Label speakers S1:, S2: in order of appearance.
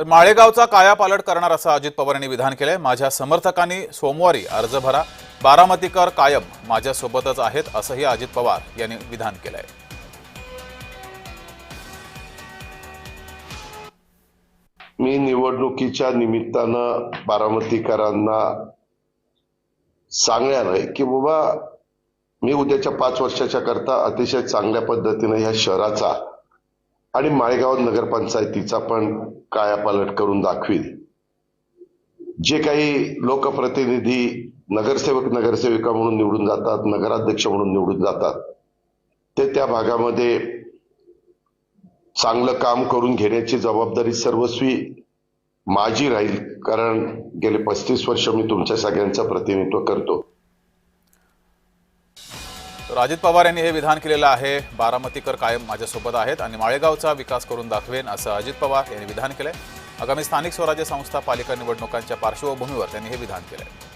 S1: तर माळेगावचा कायापालट करणार असं अजित पवार यांनी विधान केलंय. माझ्या समर्थकांनी सोमवारी अर्ज भरा. बारामतीकर कायम माझ्यासोबतच आहेत असंही अजित पवार यांनी विधान केलंय.
S2: मी निवडणुकीच्या निमित्तानं बारामतीकरांना सांगणार आहे की बाबा मी उद्याच्या पाच वर्षाच्या करता अतिशय चांगल्या पद्धतीने ह्या शहराचा आणि माळेगाव नगरपंचायतीचा पण कायापालट करून दाखवील. जे काही लोकप्रतिनिधी नगरसेवक नगरसेविका म्हणून निवडून जातात नगराध्यक्ष म्हणून निवडून जातात ते त्या भागामध्ये चांगलं काम करून घेण्याची जबाबदारी सर्वस्वी माझी राहील. कारण गेले पस्तीस वर्ष मी तुमच्या सगळ्यांचं प्रतिनिधित्व करतो.
S1: तर अजित पवार यांनी हे विधान केलेलं आहे. बारामतीकर कायम माझ्यासोबत आहेत आणि माळेगावचा विकास करून दाखवेन असं अजित पवार यांनी विधान केलंय. आगामी स्थानिक स्वराज्य संस्था पालिका निवडणुकांच्या पार्श्वभूमीवर त्यांनी हे विधान केलंय.